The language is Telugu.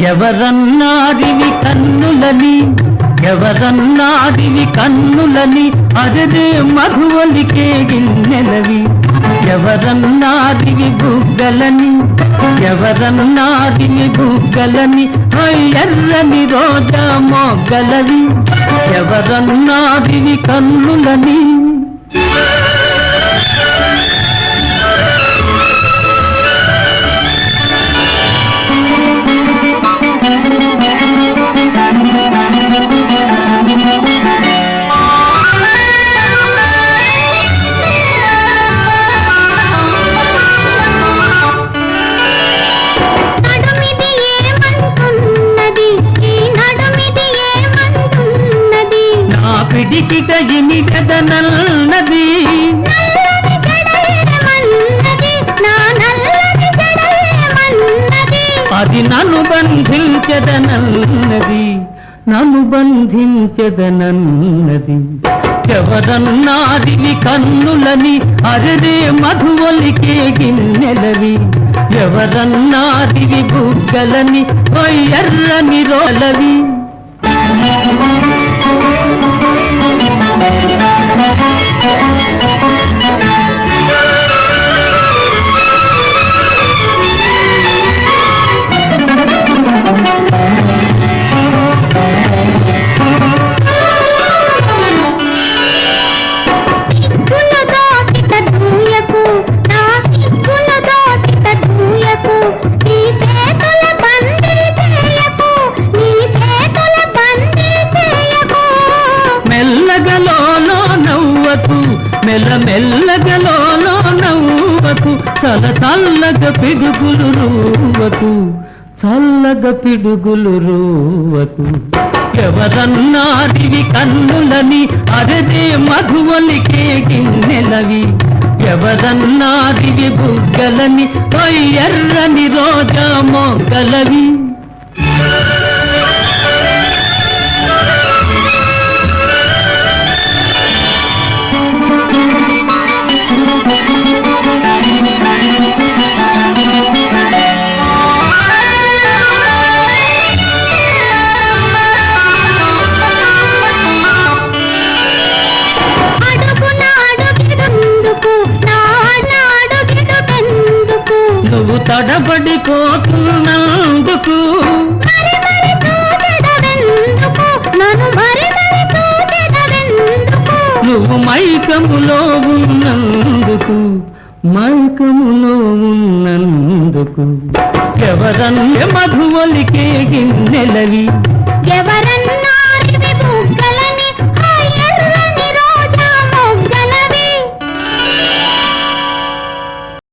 ఎవరన్నారివి కన్నులని ఎవరన్నారివి కన్నులని అదే మధువలికే గిన్నెలవి. ఎవరన్నారివి బుగ్గలని ఎవరన్నారివి బుగ్గలని ఎర్రని రోజా మొగ్గలవి. ఎవరన్నారివి కన్నులని? పిడికిట ఇమిగదనన్నది నల్లని జడేమన్నది నా నల్లని జడేమన్నది అది నన్ను బంధించదనన్నది. నన్ను బంధించదనన్నది. ఎవరన్నాదివి కన్నులని అరదే మధువలికే గిన్నెలవి. ఎవరన్నాదివి బుగ్గలని ఓయ్ ఎర్రని రోలవి. నవ్వకు మెల్ల మెల్లగలోనో నవ్వకు చల చల్లగ పిడుగులు రూవకు చల్లగ పిడుగులు రూవకు ఎవరన్నారివి కన్నులని అరదే మధువలికే గిన్నెలవి ఎవరన్నారివి బుగ్గలని ఓయ్ ఎర్రని రోజా మొగ్గలవి తడబడిపోతున్నందుకు నువ్వు మైకములో ఉన్నందుకు మైకములో ఉన్నందుకు. ఎవరన్య మధువలికే గిన్నెలవి? ఎవరన్నా